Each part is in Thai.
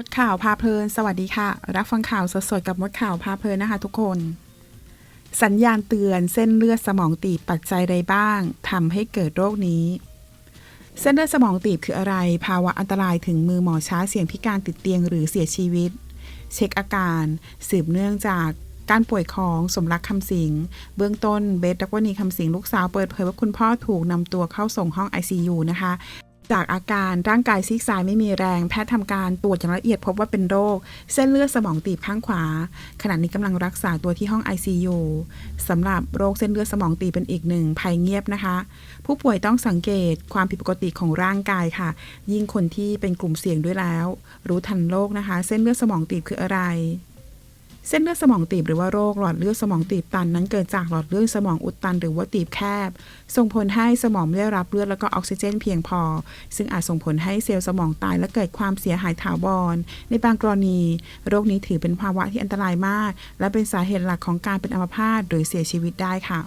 มดข่าวพาเพลิน สวัสดีค่ะ รับฟังข่าวสดๆกับมดข่าวพาเพลินนะคะทุกคน สัญญาณเตือนเส้นเลือดสมองตีบปัจจัยใดบ้างทำให้เกิดโรคนี้ เส้นเลือดสมองตีบคืออะไร ภาวะอันตรายถึงมือหมอช้าเสี่ยงพิการติดเตียงหรือเสียชีวิต เช็คอาการสืบเนื่องจากการป่วยของสมรักคำสิง เบื้องต้นเบสดักวนีคำสิงลูกสาวเปิดเผยว่าคุณพ่อถูกนำตัวเข้าส่งห้อง ICU นะคะ จากอาการร่างกายซีกซ้ายไม่มีแรง แพทย์ทำการตรวจอย่างละเอียดพบว่าเป็นโรค เส้นเลือดสมองตีบข้างขวา ขณะนี้กำลังรักษาตัวที่ห้อง ICU สำหรับโรคเส้นเลือดสมองตีบเป็นอีกหนึ่งภัยเงียบนะคะ ผู้ป่วยต้องสังเกตความผิดปกติของร่างกายค่ะ ยิ่งคนที่เป็นกลุ่มเสี่ยงด้วยแล้ว รู้ทันโรคนะคะ เส้นเลือดสมองตีบคืออะไร เส้นเลือดสมองตีบหรือว่าโรคหลอดเลือดสมองตีบตันนั้นเกิดจากหลอดเลือดสมองอุดตัน หรือว่าตีบแคบ ส่งผลให้สมองไม่ได้รับเลือดแล้วก็ออกซิเจนเพียงพอ ซึ่งอาจส่งผลให้เซลล์สมองตายและเกิดความเสียหายถาวร ในบางกรณี โรคนี้ถือเป็นภาวะที่อันตรายมาก และเป็นสาเหตุหลักของการเป็นอัมพาตหรือเสียชีวิตได้ค่ะ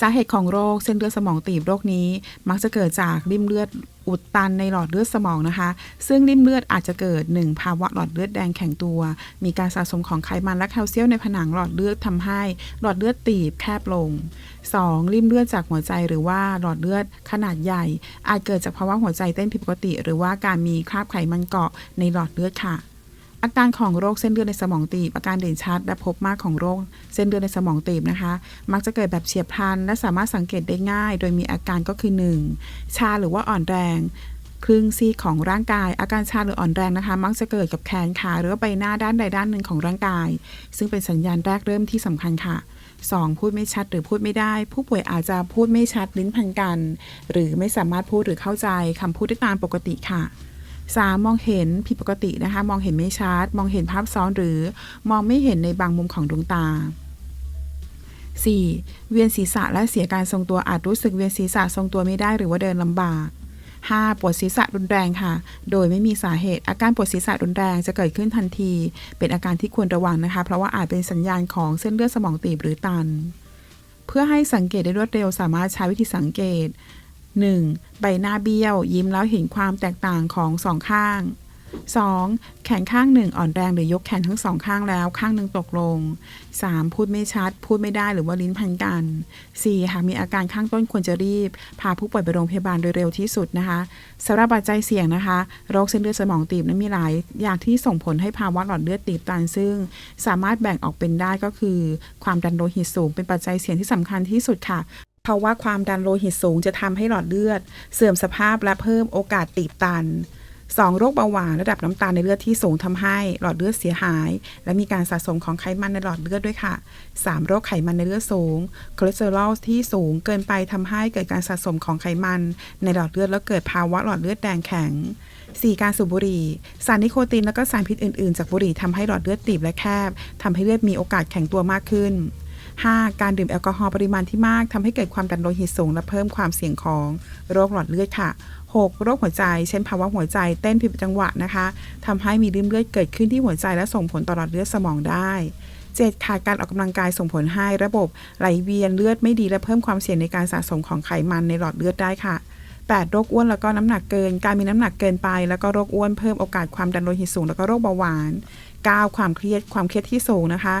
สาเหตุของโรคเส้นเลือดสมองตีบโรคนี้ มักจะเกิดจากริ่มเลือด อุดตันในหลอดเลือดสมองนะคะ ซึ่งริ่มเลือดอาจจะเกิด 1. ภาวะหลอดเลือดแดงแข็งตัว มีการสะสมของไขมันและแคลเซียมในผนังหลอดเลือดทำให้หลอดเลือดตีบแคบลง 2. ริ่มเลือดจากหัวใจหรือว่าหลอดเลือดขนาดใหญ่ อาจเกิดจากภาวะหัวใจเต้นผิดปกติ หรือว่าการมีคราบไขมันเกาะในหลอดเลือดค่ะ อาการของโรคเส้นเลือดในสมองตีบ อาการเด่นชัด และพบมากของโรคเส้นเลือดในสมองตีบนะคะ มักจะเกิดแบบเฉียบพลัน และสามารถสังเกตได้ง่าย โดยมีอาการก็คือ 1. ชาหรือว่าอ่อนแรงครึ่งซีกของร่างกาย อาการชาหรืออ่อนแรงนะคะ มักจะเกิดกับแขนขาหรือว่าใบหน้าด้านใดด้านหนึ่งของร่างกาย ซึ่งเป็นสัญญาณแรกเริ่มที่สำคัญค่ะ 2. พูดไม่ชัดหรือพูดไม่ได้ ผู้ป่วยอาจจะพูดไม่ชัดลิ้นพันกัน หรือไม่สามารถพูดหรือเข้าใจคำพูดได้ตามปกติค่ะ 3. มองเห็นผิดปกตินะคะ มองเห็นไม่ชัด มองเห็นภาพซ้อนหรือมองไม่เห็นในบางมุมของดวงตา 4. เวียนศีรษะและเสียการทรงตัวอาจรู้สึกเวียนศีรษะทรงตัวไม่ได้หรือว่าเดินลำบาก 5. ปวดศีรษะรุนแรงค่ะ โดยไม่มีสาเหตุ อาการปวดศีรษะรุนแรงจะเกิดขึ้นทันที เป็นอาการที่ควรระวังนะคะ เพราะว่าอาจเป็นสัญญาณของเส้นเลือดสมองตีบหรือตัน เพื่อให้สังเกตได้รวดเร็วสามารถใช้วิธีสังเกต 1. ใบหน้าเบี้ยว ยิ้มแล้วเห็นความแตกต่างของสองข้าง 2. แขนข้างหนึ่งอ่อนแรงหรือยกแขนทั้งสองข้างแล้วข้างหนึ่งตกลง 3. พูดไม่ชัด พูดไม่ได้หรือว่าลิ้นพันกัน 4. หากมีอาการข้างต้นควรจะรีบ พาผู้ป่วยไปโรงพยาบาลโดยเร็วที่สุดนะคะสำหรับปัจจัยเสี่ยงนะคะ โรคเส้นเลือดสมองตีบนั้นมีหลายอย่างที่ส่งผลให้ภาวะหลอดเลือดตีบตันซึ่ง สามารถแบ่งออกเป็นได้ก็คือ ความดันโลหิตสูงเป็นปัจจัยเสี่ยงที่สำคัญที่สุดค่ะ เพราะว่าความดันโลหิตสูงจะทำให้หลอดเลือด เสื่อมสภาพและเพิ่มโอกาสตีบตัน 2. โรคเบาหวานระดับน้ำตาลในเลือดที่สูงทำให้หลอดเลือดเสียหาย และมีการสะสมของไขมันในหลอดเลือดด้วยค่ะ 3. โรคไขมันในเลือดสูงคอเลสเตอรอลที่สูงเกินไปทำให้เกิดการสะสมของไขมัน ในหลอดเลือดแล้วเกิดภาวะหลอดเลือดแดงแข็ง 4. การสูบบุหรี่ สารนิโคตินและก็สารพิษอื่นๆ จากบุหรี่ทำให้หลอดเลือดตีบและแคบทำให้เลือดมีโอกาสแข็งตัวมากขึ้น 5. การดื่มแอลกอฮอล์ปริมาณที่มากทำให้เกิดความดันโลหิตสูง และเพิ่มความเสี่ยงของโรคหลอดเลือดค่ะ 6. โรคหัวใจ เช่นภาวะหัวใจเต้นผิดจังหวะนะคะทำให้มีริ่มเลือดเกิดขึ้นที่หัวใจและส่งผลต่อหลอดเลือดสมองได้ 7. ขาดการออกกำลังกายส่งผลให้ระบบไหลเวียนเลือดไม่ดีและเพิ่มความเสี่ยงในการสะสมของไขมันในหลอดเลือดได้ค่ะ 8. โรคอ้วนแล้วก็น้ำหนักเกิน การมีน้ำหนักเกินไป แล้วก็โรคอ้วนเพิ่มโอกาสความดันโลหิตสูง แล้วก็โรคเบาหวาน 9. ความเครียดความเครียดที่สูงนะคะ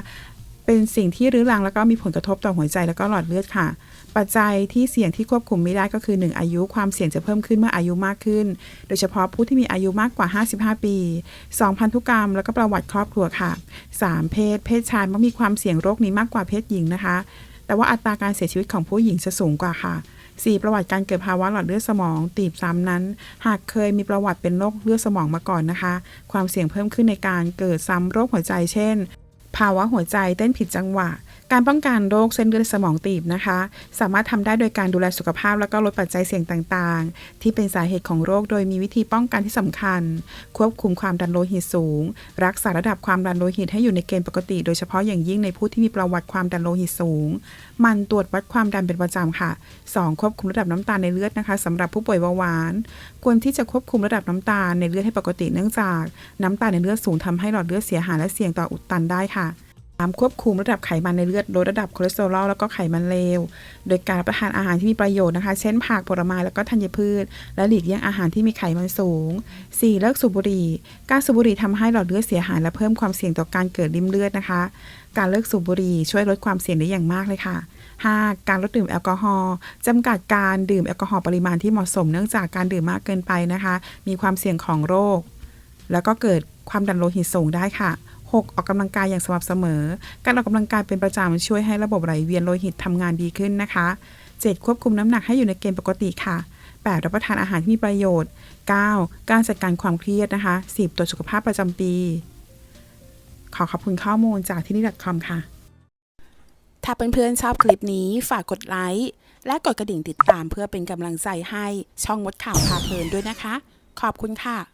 เป็นสิ่งที่รื้อรังแล้วก็มีผลกระทบต่อหัวใจแล้วก็หลอดเลือดค่ะ ปัจจัยที่เสี่ยงที่ควบคุมไม่ได้ก็คือ 1 อายุความเสี่ยงจะเพิ่มขึ้นเมื่ออายุมากขึ้น โดยเฉพาะผู้ที่มีอายุมากกว่า 55 ปี 2 พันธุกรรม แล้วก็ประวัติครอบครัวค่ะ 3 เพศ เพศชายมักมีความเสี่ยงโรคนี้มากกว่าเพศหญิงนะคะ แต่ว่าอัตราการเสียชีวิตของผู้หญิงจะสูงกว่าค่ะ 4. ประวัติการเกิดภาวะหลอดเลือดสมอง ตีบซ้ำนั้น หากเคยมีประวัติเป็นโรคเลือดสมองมาก่อนนะคะ ความเสี่ยงเพิ่มขึ้นในการเกิดซ้ำโรคหัวใจเช่น ภาวะหัวใจเต้นผิดจังหวะ การป้องกันโรคเส้นเลือดสมองตีบนะคะ สามารถทำได้โดยการดูแลสุขภาพแล้วก็ลดปัจจัยเสี่ยงต่างๆ ที่เป็นสาเหตุของโรคโดยมีวิธีป้องกันที่สำคัญ ควบคุมความดันโลหิตสูง รักษาระดับความดันโลหิตให้อยู่ในเกณฑ์ปกติ โดยเฉพาะอย่างยิ่งในผู้ที่มีประวัติความดันโลหิตสูง มันตรวจวัดความดันเป็นประจำค่ะ 2. ควบคุมระดับน้ำตาลในเลือดนะคะสำหรับผู้ป่วยเบาหวาน ควรที่จะควบคุมระดับน้ำตาลในเลือดให้ปกติเนื่องจากน้ำตาลในเลือดสูงทำให้หลอดเลือดเสียหายและเสี่ยงต่ออุดตันได้ค่ะ 3ควบคุมระดับไขมันในเลือดลดระดับคอเลสเตอรอลแล้วก็ไขมันเลว โดยการรับประทานอาหารที่มีประโยชน์นะคะ เช่นผักผลไม้แล้วก็ธัญพืช และหลีกเลี่ยงอาหารที่มีไขมันสูง 4. เลิกสูบบุหรี่การสูบบุหรี่ทำให้หลอดเลือดเสียหายและเพิ่มความเสี่ยงต่อการเกิดริมเลือดนะคะ การเลิกสูบบุหรี่ช่วยลดความเสี่ยงได้อย่างมากเลยค่ะ 5. การลดดื่มแอลกอฮอล์จำกัดการดื่มแอลกอฮอล์ปริมาณที่เหมาะสมเนื่องจากการดื่มมากเกินไปนะคะ มีความเสี่ยงของโรค แล้วก็เกิดความดันโลหิตสูงได้ค่ะ 6. ออกกำลังกายอย่างสม่ำเสมอ การออกกำลังกายเป็นประจำช่วยให้ระบบไหลเวียนโลหิตทำงานดีขึ้นนะคะ 7. ควบคุมน้ำหนักให้อยู่ในเกณฑ์ปกติค่ะ 8. รับประทานอาหารที่มีประโยชน์ 9. การจัดการความเครียดนะคะ 10. ตรวจสุขภาพประจำปี ขอขอบคุณข้อมูลจากที่นี่ .com ค่ะ ถ้าเพื่อนๆชอบคลิปนี้ฝากกดไลค์และกดกระดิ่งติดตามเพื่อเป็นกำลังใจให้ช่องมดข่าวพาเพลินด้วยนะคะ ขอบคุณค่ะ